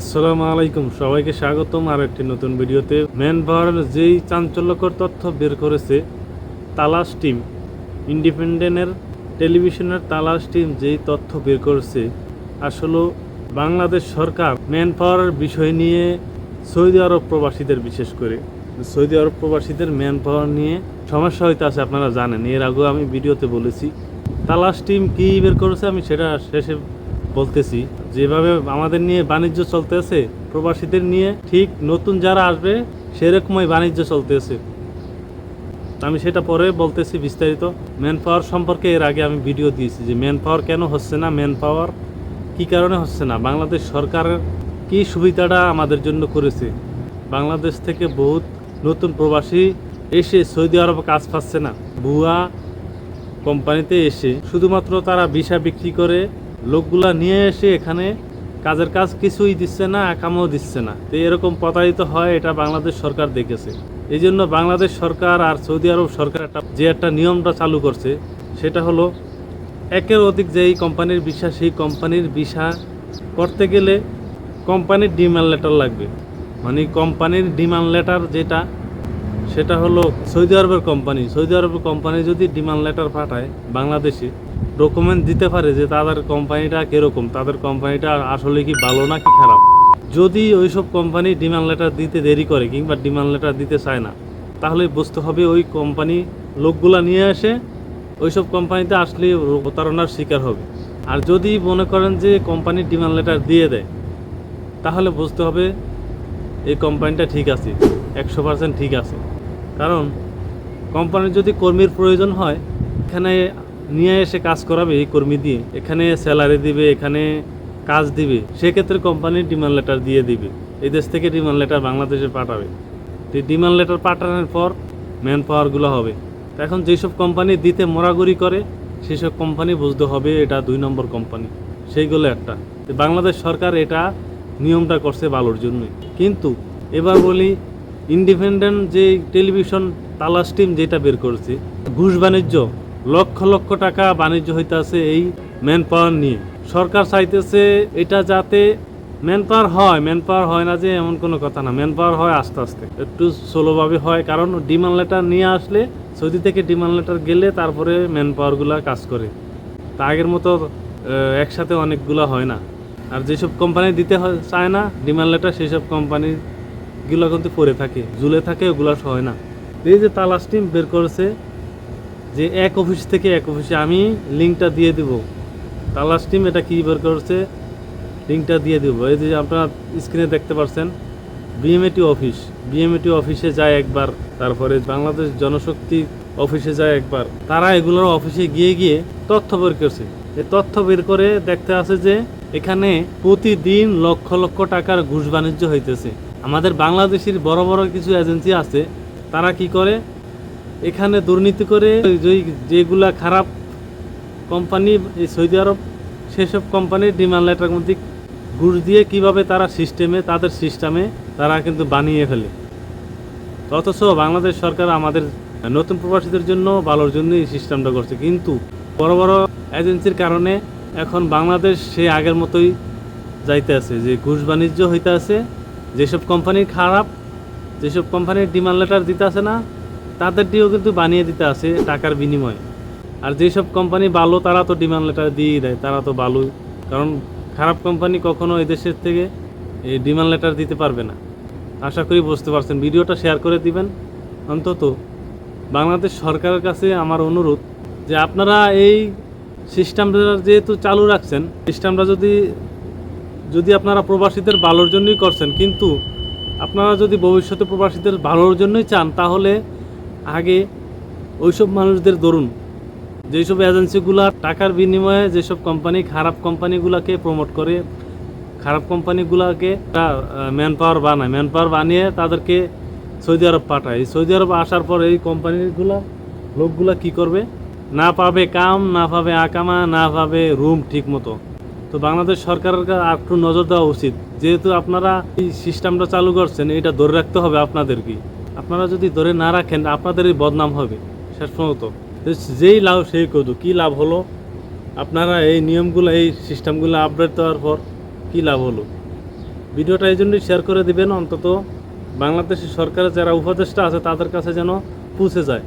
আসসালামু আলাইকুম। সবাইকে স্বাগতম আর একটি নতুন ভিডিওতে। ম্যান পাওয়ার যেই চাঞ্চল্যকর তথ্য বের করেছে, তালাশ টিম, ইন্ডিপেন্ডেন্টের টেলিভিশনের তালাশ টিম যেই তথ্য বের করেছে, আসলে বাংলাদেশ সরকার ম্যান পাওয়ারের বিষয় নিয়ে সৌদি আরব প্রবাসীদের বিশেষ করে, সৌদি আরব প্রবাসীদের ম্যান পাওয়ার নিয়ে সমস্যা হইতে আছে আপনারা জানেন। এর আগেও আমি ভিডিওতে বলেছি, তালাশ টিম কী বের করেছে আমি সেটা শেষে বলতেছি। যেভাবে আমাদের নিয়ে বাণিজ্য চলতেছে, প্রবাসীদের নিয়ে ঠিক নতুন যারা আসবে, সেরকমই বাণিজ্য চলতেছে। আমি সেটা পরে বলতেছি বিস্তারিত। ম্যান পাওয়ার সম্পর্কে এর আগে আমি ভিডিও দিয়েছি যে ম্যান পাওয়ার কেন হচ্ছে না, ম্যান পাওয়ার কী কারণে হচ্ছে না, বাংলাদেশ সরকারের কী সুবিধাটা আমাদের জন্য করেছে? বাংলাদেশ থেকে বহুত নতুন প্রবাসী এসে সৌদি আরবে কাজ পাচ্ছে না। ভুয়া কোম্পানিতে এসে শুধুমাত্র তারা ভিসা বিক্রি করে লোকগুলা নিয়ে এসে এখানে কাজের কাজ কিছুই দিচ্ছে না, একামও দিচ্ছে না। তো এরকম প্রতারিত হয়, এটা বাংলাদেশ সরকার দেখেছে। এই জন্য বাংলাদেশ সরকার আর সৌদি আরব সরকার একটা যে একটা নিয়মটা চালু করছে, সেটা হলো একের অধিক যেই কোম্পানির ভিসা, সেই কোম্পানির ভিসা করতে গেলে কোম্পানির ডিমান্ড লেটার লাগবে। মানে কোম্পানির ডিমান্ড লেটার যেটা, সেটা হলো সৌদি আরবের কোম্পানি। সৌদি আরবের কোম্পানি যদি ডিমান্ড লেটার পাঠায় বাংলাদেশে ডকুমেন্ট দিতে পারে যে তাদের কোম্পানিটা কীরকম, তাদের কোম্পানিটা আসলে কি ভালো না কি খারাপ? যদি ওইসব কোম্পানি ডিমান্ড লেটার দিতে দেরি করে কিংবা ডিমান্ড লেটার দিতে চায় না, তাহলে বুঝতে হবে ওই কোম্পানি লোকগুলা নিয়ে এসে ওইসব কোম্পানিতে আসলে প্রতারণার শিকার হবে। আর যদি মনে করেন যে কোম্পানি ডিমান্ড লেটার দিয়ে দেয়, তাহলে বুঝতে হবে এই কোম্পানিটা ঠিক আছে, একশো পার্সেন্ট ঠিক আছে। কারণ কোম্পানির যদি কর্মীর প্রয়োজন হয়, এখানে নিয়ে এসে কাজ করাবে এই কর্মী দিয়ে। এখানে স্যালারি দিবে, এখানে কাজ দিবে। সেক্ষেত্রে কোম্পানি ডিমান্ড লেটার দিয়ে দিবে। এই দেশ থেকে ডিমান্ড লেটার বাংলাদেশে পাঠাবে। তো ডিমান্ড লেটার পাঠানোর পর ম্যান পাওয়ারগুলো হবে। এখন যেসব কোম্পানি দিতে মোরাগুরি করে, সেসব কোম্পানি বুঝতে হবে এটা দুই নম্বর কোম্পানি সেইগুলো একটা। বাংলাদেশ সরকার এটা নিয়মটা করছে ভালোর জন্যই। কিন্তু এবার বলি ইন্ডিপেন্ডেন্ট যে টেলিভিশন তালাশ টিম যেটা বের করছে, ঘুষ বাণিজ্য লক্ষ লক্ষ টাকা বাণিজ্য হইতাছে এই ম্যান পাওয়ার নিয়ে। সরকার চাইতেছে এটা যাতে ম্যান পাওয়ার হয় ম্যান পাওয়ার হয় না যে এমন কোনো কথা না ম্যান পাওয়ার হয় আস্তে আস্তে। একটু স্লোভাবে হয়, কারণ ডিমান্ড লেটার নিয়ে আসলে সৌদি থেকে ডিমান্ড লেটার গেলে তারপরে ম্যান পাওয়ারগুলো কাজ করে। তা আগের মতো একসাথে অনেকগুলো হয় না। আর যেসব কোম্পানি দিতে চায় না, ডিমান্ড লেটার সেসব কোম্পানিগুলো কিন্তু পড়ে থাকে, ঝুলে থাকে, ওগুলো হয় না। এই যে তালাশ টিম বের করেছে যে এক অফিস থেকে এক অফিসে আমি লিঙ্কটা দিয়ে দিব। তালাশ টিম এটা কী বের করছে, লিঙ্কটা দিয়ে দেব। এই যে আপনারা স্ক্রিনে দেখতে পাচ্ছেন বিএমএটি অফিস বিএমএটি অফিসে যায় একবার, তারপরে বাংলাদেশ জনশক্তি অফিসে যায় একবার। তারা এগুলোর অফিসে গিয়ে গিয়ে তথ্য বের করছে। এই তথ্য বের করে দেখতে আছে যে এখানে প্রতিদিন লক্ষ লক্ষ টাকার ঘুষ বাণিজ্য হইতেছে। আমাদের বাংলাদেশের বড় বড় কিছু এজেন্সি আছে, তারা কি করে? এখানে দুর্নীতি করে যেগুলা খারাপ কোম্পানি এই সৌদি আরব, সেসব কোম্পানির ডিমান্ড লেটার মধ্যে ঘুষ দিয়ে কীভাবে তারা সিস্টেমে তাদের সিস্টেমে তারা কিন্তু বানিয়ে ফেলে। অথচ বাংলাদেশ সরকার আমাদের নতুন প্রবাসীদের জন্য ভালোর জন্য এই সিস্টেমটা করছে। কিন্তু বড় বড় এজেন্সির কারণে এখন বাংলাদেশ সে আগের মতোই যাইতে আছে, যে ঘুষ বাণিজ্য হইতে আছে, যেসব কোম্পানি খারাপ, যেসব কোম্পানির ডিমান্ড লেটার দিতে আছে না তাদের দিয়েও কিন্তু বানিয়ে দিতে আছে টাকার বিনিময়ে। আর যেসব কোম্পানি ভালো তারা তো ডিমান্ড লেটার দিয়েই দেয়, তারা তো ভালোই কারণ খারাপ কোম্পানি কখনো দেশের থেকে এই ডিমান্ড লেটার দিতে পারবে না। আশা করি বুঝতে পারছেন। ভিডিওটা শেয়ার করে দিবেন। অন্তত বাংলাদেশ সরকারের কাছে আমার অনুরোধ যে আপনারা এই সিস্টেমটা যেহেতু চালু রাখছেন সিস্টেমটা যদি যদি আপনারা প্রবাসীদের ভালোর জন্যই করছেন, কিন্তু আপনারা যদি ভবিষ্যতে প্রবাসীদের ভালোর জন্যই চান, তাহলে আগে ওইসব মানুষদের ধরুন যেসব এজেন্সিগুলা টাকার বিনিময়ে যেসব কোম্পানি, খারাপ কোম্পানিগুলোকে প্রমোট করে, খারাপ কোম্পানিগুলোকে ম্যান পাওয়ার বানায় ম্যান পাওয়ার বানিয়ে তাদেরকে সৌদি আরব পাঠায়। সৌদি আরব আসার পর এই কোম্পানিগুলো, লোকগুলা কি করবে? না পাবে কাম, না পাবে আকামা, না পাবে রুম ঠিক মতো তো বাংলাদেশ সরকারের কা- একটু নজর দেওয়া উচিত। যেহেতু আপনারা এই সিস্টেমটা চালু করছেন এটা ধরে রাখতে হবে আপনাদেরকে। আপনারা যদি ধরে না রাখেন, আপনাদেরই বদনাম হবে। শেষ পর্যন্ত। যেই লাভ সেই কদু কী লাভ হলো? আপনারা এই নিয়মগুলো, এই সিস্টেমগুলো আপডেট দেওয়ার পর কী লাভ হলো? ভিডিওটা এই জন্যই শেয়ার করে দিবেন। অন্তত বাংলাদেশের সরকারের যারা উপদেষ্টা আছে, তাদের কাছে যেন পৌঁছে যায়।